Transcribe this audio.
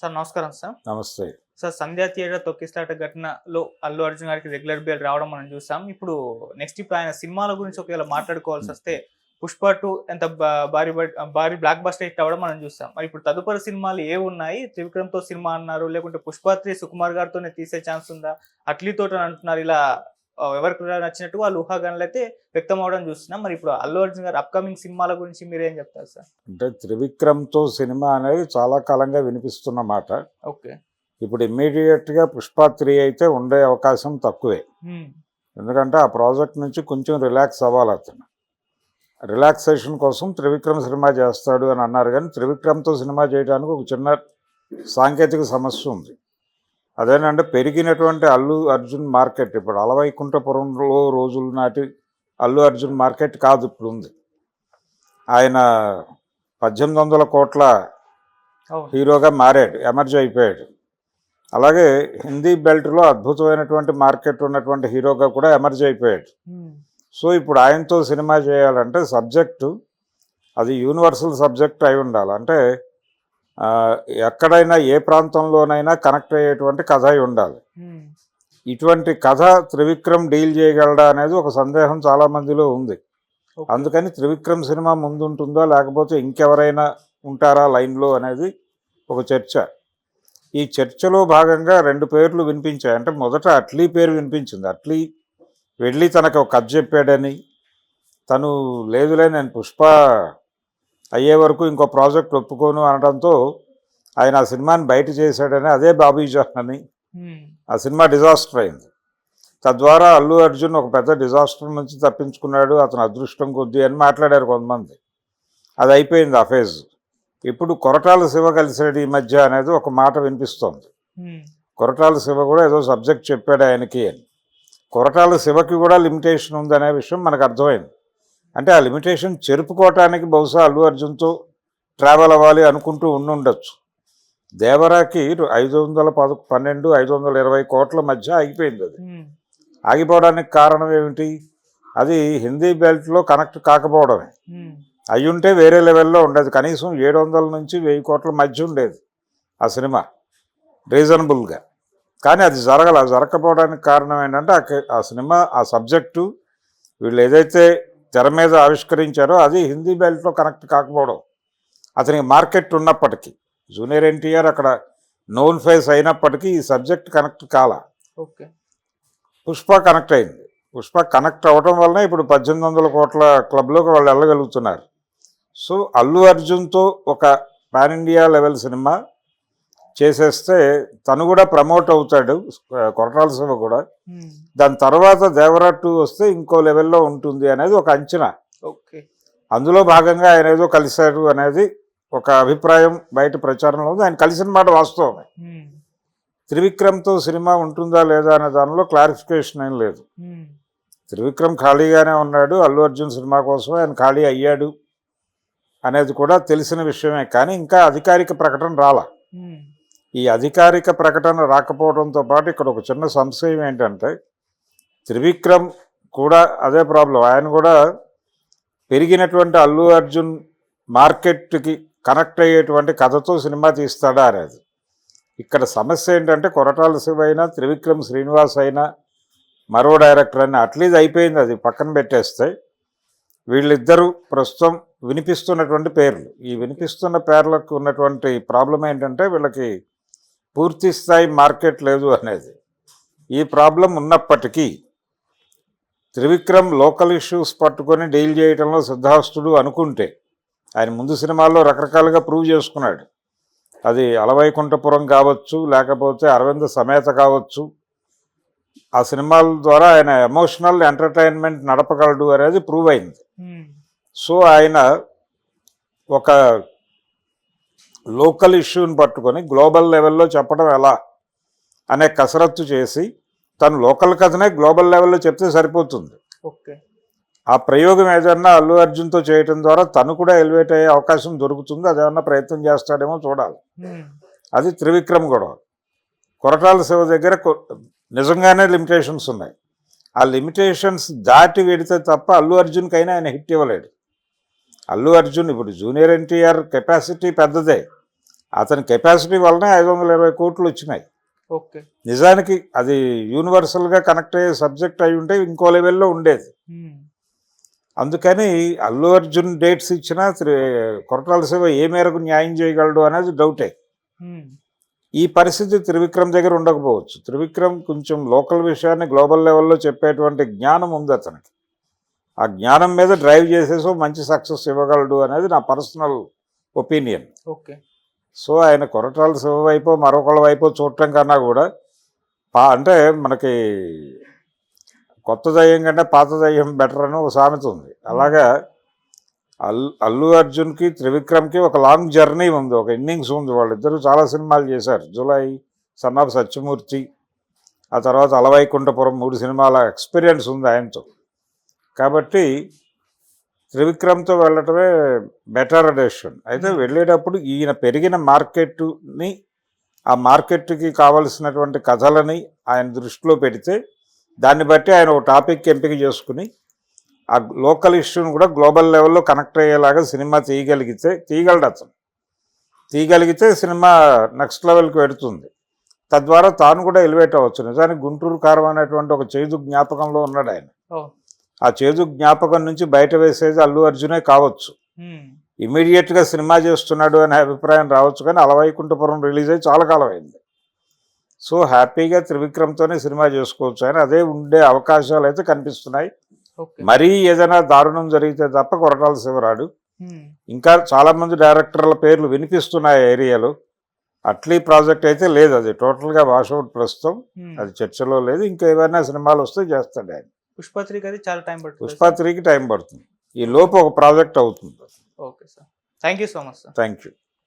Sir నమస్కారం sir. నమస్తే. Sir సంధ్యా theatre తొక్కిస్తాట ఘటనలో అల్లు అర్జున్ గారికి రెగ్యులర్ బేల్ రావడం మనం చూసాం. ఇప్పుడు నెక్స్ట్ ఇప్పుడు ఆయన సినిమాల గురించి ఒకవేళ మాట్లాడుకోవాల్సి వస్తే పుష్ప టూ ఎంత భారీ భారీ బ్లాక్ బస్టర్ హిట్ అవ్వడం మనం చూస్తాం మరి ఇప్పుడు తదుపరి సినిమాలు ఏ ఉన్నాయి? త్రివిక్రమ్తో సినిమా అన్నారు లేకుంటే పుష్ప త్రీ సుకుమార్ గారితోనే తీసే ఛాన్స్ ఉందా? అట్లీతో అంటున్నారు ఇలా ఎవరికి నచ్చినట్టు వాళ్ళు ఊహాగానాలు అయితే వ్యక్తం అవడం చూస్తున్నాం. మరి ఇప్పుడు అల్లు అర్జున్ గారు అప్కమింగ్ సినిమాల గురించి మీరు ఏం చెప్తారు సార్? అంటే త్రివిక్రమ్తో సినిమా అనేది చాలా కాలంగా వినిపిస్తున్న మాట. ఓకే. ఇప్పుడు ఇమ్మీడియట్గా పుష్ప త్రీ అయితే ఉండే అవకాశం తక్కువే. ఎందుకంటే ఆ ప్రాజెక్ట్ నుంచి కొంచెం రిలాక్స్ అవ్వాలి అతను. రిలాక్సేషన్ కోసం త్రివిక్రమ్ సినిమా చేస్తాడు అని అన్నారు. కానీ త్రివిక్రమ్తో సినిమా చేయడానికి ఒక చిన్న సాంకేతిక సమస్య ఉంది. అదేనంటే పెరిగినటువంటి అల్లు అర్జున్ మార్కెట్. ఇప్పుడు అలవైకుంఠపురంలో రోజుల నాటి అల్లు అర్జున్ మార్కెట్ కాదు ఇప్పుడు ఉంది ఆయన పద్దెనిమిది వందల కోట్ల హీరోగా మారాడు ఎమర్జ్ అయిపోయాడు. అలాగే హిందీ బెల్ట్లో అద్భుతమైనటువంటి మార్కెట్ ఉన్నటువంటి హీరోగా కూడా ఎమర్జ్ అయిపోయాడు. సో ఇప్పుడు ఆయనతో సినిమా చేయాలంటే సబ్జెక్టు అది యూనివర్సల్ సబ్జెక్ట్ అయి ఉండాలి. అంటే ఎక్కడైనా ఏ ప్రాంతంలోనైనా కనెక్ట్ అయ్యేటువంటి కథ ఉండాలి. ఇటువంటి కథ త్రివిక్రమ్ డీల్ చేయగలడా అనేది ఒక సందేహం చాలా మందిలో ఉంది. అందుకని త్రివిక్రమ్ సినిమా ముందుంటుందా లేకపోతే ఇంకెవరైనా ఉంటారా లైన్లో అనేది ఒక చర్చ. ఈ చర్చలో భాగంగా రెండు పేర్లు వినిపించాయి. అంటే మొదట అట్లీ పేరు వినిపించింది. అట్లీ వెళ్ళి తనకు ఒక కథ చెప్పాడని తను లేదులే నేను పుష్ప అయ్యే వరకు ఇంకో ప్రాజెక్ట్ ఒప్పుకోను అనడంతో ఆయన ఆ సినిమాని బయట చేశాడని అదే బాబీ జాన్ అని. ఆ సినిమా డిజాస్టర్ అయింది. తద్వారా అల్లు అర్జున్ ఒక పెద్ద డిజాస్టర్ నుంచి తప్పించుకున్నాడు అతను అదృష్టం కొద్దీ అని మాట్లాడారు కొంతమంది. అది అయిపోయింది ఆ ఫేజ్. ఇప్పుడు కొరటాల శివ కలిసాడు ఈ మధ్య అనేది ఒక మాట వినిపిస్తోంది. కొరటాల శివ కూడా ఏదో సబ్జెక్ట్ చెప్పాడు ఆయనకి అని. కొరటాల శివకి కూడా లిమిటేషన్ ఉందనే విషయం మనకు అర్థమైంది. అంటే ఆ లిమిటేషన్ చెరుపుకోవటానికి బహుశా అల్లు అర్జున్తో ట్రావెల్ అవ్వాలి అనుకుంటూ ఉండుండొచ్చు. దేవరాకి ఐదు వందల పద పన్నెండు ఐదు వందల ఇరవై కోట్ల మధ్య ఆగిపోయింది అది. ఆగిపోవడానికి కారణం ఏమిటి? అది హిందీ బెల్ట్లో కనెక్ట్ కాకపోవడమే. అయ్యుంటే వేరే లెవెల్లో ఉండేది. కనీసం ఏడు వందల నుంచి వెయ్యి కోట్ల మధ్య ఉండేది ఆ సినిమా. రీజనబుల్గా. కానీ అది జరగల జరగకపోవడానికి కారణం ఏంటంటే ఆ సినిమా ఆ సబ్జెక్టు వీళ్ళు ఏదైతే తెర మీద ఆవిష్కరించారో అది హిందీ బెల్ట్లో కనెక్ట్ కాకపోవడం. అతనికి మార్కెట్ ఉన్నప్పటికీ జూనియర్ ఎన్టీఆర్ అక్కడ నోన్ ఫేస్ అయినప్పటికీ ఈ సబ్జెక్ట్ కనెక్ట్ కాల. Okay. పుష్ప కనెక్ట్ అయింది. పుష్ప కనెక్ట్ అవ్వడం వలన ఇప్పుడు పద్దెనిమిది వందల కోట్ల క్లబ్లోకి వాళ్ళు వెళ్ళగలుగుతున్నారు. సో అల్లు అర్జున్తో ఒక పాన్ ఇండియా లెవెల్ సినిమా చేసేస్తే తను కూడా ప్రమోట్ అవుతాడు కొరటాల శివ కూడా Hmm. దాని తర్వాత దేవరా టూ వస్తే ఇంకో లెవెల్లో ఉంటుంది అనేది ఒక అంచనా. అందులో భాగంగా ఆయన ఏదో కలిశాడు అనేది ఒక అభిప్రాయం బయట ప్రచారంలో ఉంది ఆయన కలిసిన మాట వాస్తవమే Hmm. త్రివిక్రమ్తో సినిమా ఉంటుందా లేదా అనే దానిలో క్లారిఫికేషన్ ఏం లేదు Hmm. త్రివిక్రమ్ ఖాళీగానే ఉన్నాడు అల్లు అర్జున్ సినిమా కోసం ఆయన ఖాళీ అయ్యాడు అనేది కూడా తెలిసిన విషయమే కానీ ఇంకా అధికారిక ప్రకటన రాలా. ఈ అధికారిక ప్రకటన రాకపోవడంతో పాటు ఇక్కడ ఒక చిన్న సంశయం ఏంటంటే త్రివిక్రమ్ కూడా అదే ప్రాబ్లం. ఆయన కూడా పెరిగినటువంటి అల్లు అర్జున్ మార్కెట్కి కనెక్ట్ అయ్యేటువంటి కథతో సినిమా తీస్తాడా అనేది. ఇక్కడ సమస్య ఏంటంటే కొరటాల శివ అయినా త్రివిక్రమ్ శ్రీనివాస్ అయినా మరో డైరెక్టర్ అని అట్లీజ్ అయిపోయింది అది పక్కన పెట్టేస్తే వీళ్ళిద్దరూ ప్రస్తుతం వినిపిస్తున్నటువంటి పేర్లు. ఈ వినిపిస్తున్న పేర్లకు ఉన్నటువంటి ప్రాబ్లం ఏంటంటే వీళ్ళకి పూర్తి స్థాయి మార్కెట్ లేదు అనేది. ఈ ప్రాబ్లం ఉన్నప్పటికీ త్రివిక్రమ్ లోకల్ ఇష్యూస్ పట్టుకొని డీల్ చేయడంలో సిద్ధాస్తుడు అనుకుంటే ఆయన ముందు సినిమాల్లో రకరకాలుగా ప్రూవ్ చేసుకున్నాడు. అది అలవైకుంఠపురం కావచ్చు లేకపోతే అరవింద సమేత కావచ్చు. ఆ సినిమాల ద్వారా ఆయన ఎమోషనల్ ఎంటర్టైన్మెంట్ నడపగలడు అనేది ప్రూవ్ అయింది. సో ఆయన ఒక లోకల్ ఇష్యూని పట్టుకొని గ్లోబల్ లెవెల్లో చెప్పడం ఎలా అనే కసరత్తు చేసి తను లోకల్ కథనే గ్లోబల్ లెవెల్లో చెప్తే సరిపోతుంది. Okay. ఆ ప్రయోగం ఏదన్నా అల్లు అర్జున్తో చేయటం ద్వారా తను కూడా ఎలివేట్ అయ్యే అవకాశం దొరుకుతుంది. అదేమన్నా ప్రయత్నం చేస్తాడేమో చూడాలి. అది త్రివిక్రమ్ గొడవ. కొరటాల శివ దగ్గర నిజంగానే లిమిటేషన్స్ ఉన్నాయి. ఆ లిమిటేషన్స్ దాటి వెడితే తప్ప అల్లు అర్జున్కైనా ఆయన హిట్ ఇవ్వలేడు. అల్లు అర్జున్ ఇప్పుడు జూనియర్ ఎన్టీఆర్ కెపాసిటీ పెద్దదే. అతని కెపాసిటీ వల్లనే ఐదు వందల ఇరవై కోట్లు వచ్చినాయి. ఓకే. నిజానికి అది యూనివర్సల్గా కనెక్ట్ అయ్యే సబ్జెక్ట్ అయి ఉంటే ఇంకో లెవెల్లో ఉండేది. అందుకని అల్లు అర్జున్ డేట్స్ ఇచ్చినా త్రి- కొరటాల శివ ఏ మేరకు న్యాయం చేయగలడు అనేది డౌటే. ఈ పరిస్థితి త్రివిక్రమ్ దగ్గర ఉండకపోవచ్చు. త్రివిక్రమ్ కొంచెం లోకల్ విషయాన్ని గ్లోబల్ లెవెల్లో చెప్పేటువంటి జ్ఞానం ఉంది అతనికి. ఆ జ్ఞానం మీద డ్రైవ్ చేసేసి మంచి సక్సెస్ ఇవ్వగలడు అనేది నా పర్సనల్ ఒపీనియన్. ఓకే. సో ఆయన కొరటాల శివ వైపు మరొకళ్ళ వైపు చూడటం కన్నా కూడా పా అంటే మనకి కొత్త దయ్యం కంటే పాత దయ్యం బెటర్ అని ఒక సామెత ఉంది. అలాగా అల్లు అల్లు అర్జున్కి త్రివిక్రమ్కి ఒక లాంగ్ జర్నీ ఉంది ఒక ఇన్నింగ్స్ ఉంది. వాళ్ళిద్దరూ చాలా సినిమాలు చేశారు. జూలై సన్ ఆఫ్ సత్యమూర్తి ఆ తర్వాత అలవైకుంఠపురం మూడు సినిమాల ఎక్స్పీరియన్స్ ఉంది ఆయనతో. కాబట్టి త్రివిక్రమ్తో వెళ్ళటమే బెటర్ డెసిషన్ అయితే Hmm. వెళ్ళేటప్పుడు ఈయన పెరిగిన మార్కెట్ని ఆ మార్కెట్కి కావలసినటువంటి కథలని ఆయన దృష్టిలో పెడితే దాన్ని బట్టి ఆయన ఒక టాపిక్ ఎంపిక చేసుకుని ఆ లోకల్ ఇష్యూని కూడా గ్లోబల్ లెవెల్లో కనెక్ట్ అయ్యేలాగా సినిమా తీయగలిగితే తీయగలడు అతను తీయగలిగితే సినిమా నెక్స్ట్ లెవెల్కి వెడుతుంది. తద్వారా తాను కూడా ఎలివేట్ అవ్వచ్చు. నిజానికి గుంటూరు కారం అనేటువంటి ఒక చేదు జ్ఞాపకంలో ఉన్నాడు ఆయన. ఆ చేదు జ్ఞాపకం నుంచి బయట వేసేది అల్లు అర్జునే కావచ్చు. ఇమీడియట్గా సినిమా చేస్తున్నాడు అనే అభిప్రాయం రావచ్చు కానీ అలవైకుంఠపురం రిలీజ్ అయ్యి చాలా కాలం అయింది సో హ్యాపీగా త్రివిక్రమ్తోనే సినిమా చేసుకోవచ్చు అని అదే ఉండే అవకాశాలు అయితే కనిపిస్తున్నాయి. మరీ ఏదైనా దారుణం జరిగితే తప్ప కొరటాల శివరాడు. ఇంకా చాలామంది డైరెక్టర్ల పేర్లు వినిపిస్తున్నాయి ఏరియాలో. అట్లీ ప్రాజెక్ట్ అయితే లేదు. అది టోటల్గా వాష్ అవుట్ ప్రస్తుతం. అది చర్చలో లేదు. ఇంకా ఏమైనా సినిమాలు వస్తే చేస్తాడు ఆయన. పుష్ప త్రీకి అది చాలా టైం పడుతుంది. పుష్ప త్రీకి టైం పడుతుంది. ఈ లోపు ఒక ప్రాజెక్ట్ అవుతుంది. Okay sir. Thank you so much sir. Thank you